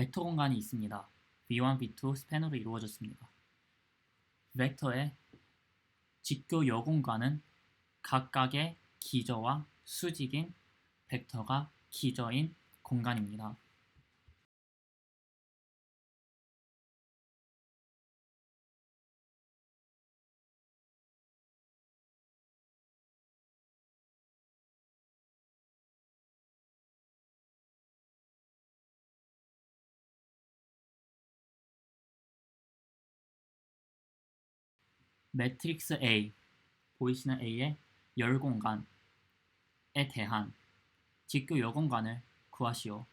벡터 공간이 있습니다. v1, v2 스팬으로 이루어졌습니다. 벡터의 직교 여공간은 각각의 기저와 수직인 벡터가 기저인 공간입니다. 매트릭스 A 보이시는 A의 열공간에 대한 직교 여공간을 구하시오.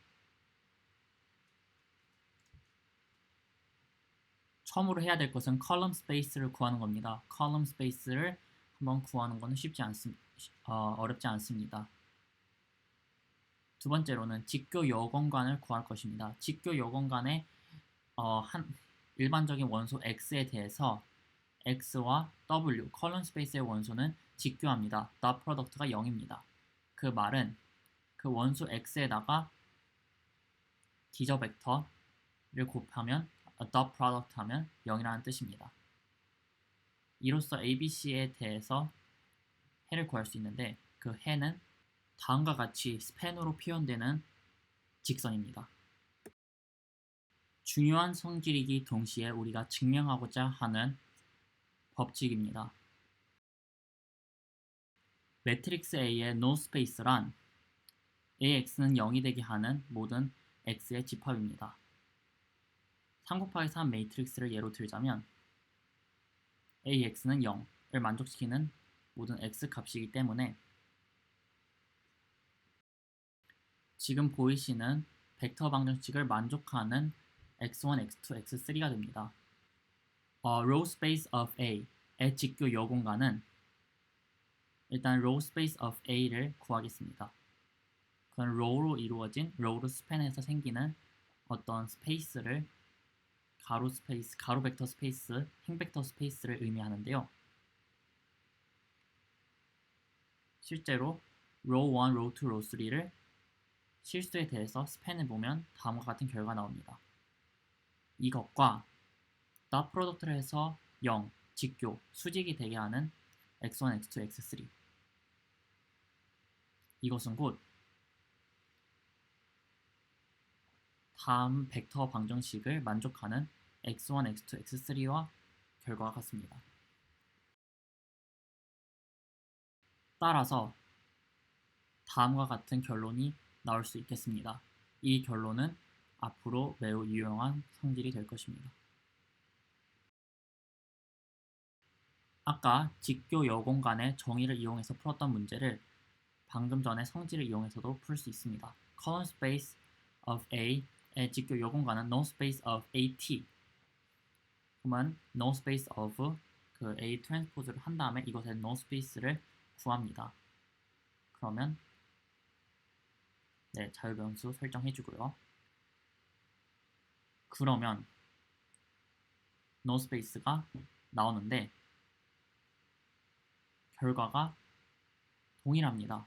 처음으로 해야 될 것은 컬럼 스페이스를 구하는 겁니다. 컬럼 스페이스를 한번 구하는 것은 쉽지 않습니다. 어, 어렵지 않습니다. 두 번째로는 직교 여공간을 구할 것입니다. 직교 여공간의 어, 한 일반적인 원소 x에 대해서 x와 w 컬럼 스페이스의 원소는 직교합니다. 더 프로덕트가 0입니다. 그 말은 그 원소 x에다가 기저 벡터를 곱하면 더 프로덕트 하면 0이라는 뜻입니다. 이로써 ABC에 대해서 해를 구할 수 있는데 그 해는 다음과 같이 스팬으로 표현되는 직선입니다. 중요한 성질이기 동시에 우리가 증명하고자 하는 법칙입니다. 매트릭스 A의 no space란 AX는 0이 되게 하는 모든 X의 집합입니다. 3 곱하기 3 매트릭스를 예로 들자면 AX는 0을 만족시키는 모든 X 값이기 때문에 지금 보이시는 벡터 방정식을 만족하는 x1, x2, x3가 됩니다. 어, row space of A의 직교 여공간은 일단 row space of A를 구하겠습니다. 그건 row로 이루어진 row로 스팬에서 생기는 어떤 스페이스를 가로 스페이스, 가로 벡터 스페이스, 행 벡터 스페이스를 의미하는데요. 실제로 row 1, row 2, row 3를 실수에 대해서 스팬을 보면 다음과 같은 결과가 나옵니다. 이것과 나 프로덕트를 해서 0, 직교, 수직이 되게 하는 x1, x2, x3 이것은 곧 다음 벡터 방정식을 만족하는 x1, x2, x3와 결과가 같습니다. 따라서 다음과 같은 결론이 나올 수 있겠습니다. 이 결론은 앞으로 매우 유용한 성질이 될 것입니다. 아까 직교 여공 간의 정의를 이용해서 풀었던 문제를 방금 전에 성질을 이용해서도 풀 수 있습니다. column space of A의 직교 여공간은 no space of AT 그러면 no space of 그 A 트랜스포즈를 한 다음에 이것의 no space를 구합니다. 그러면 네, 자유변수 설정해 주고요. 그러면 no space가 나오는데 결과가 동일합니다.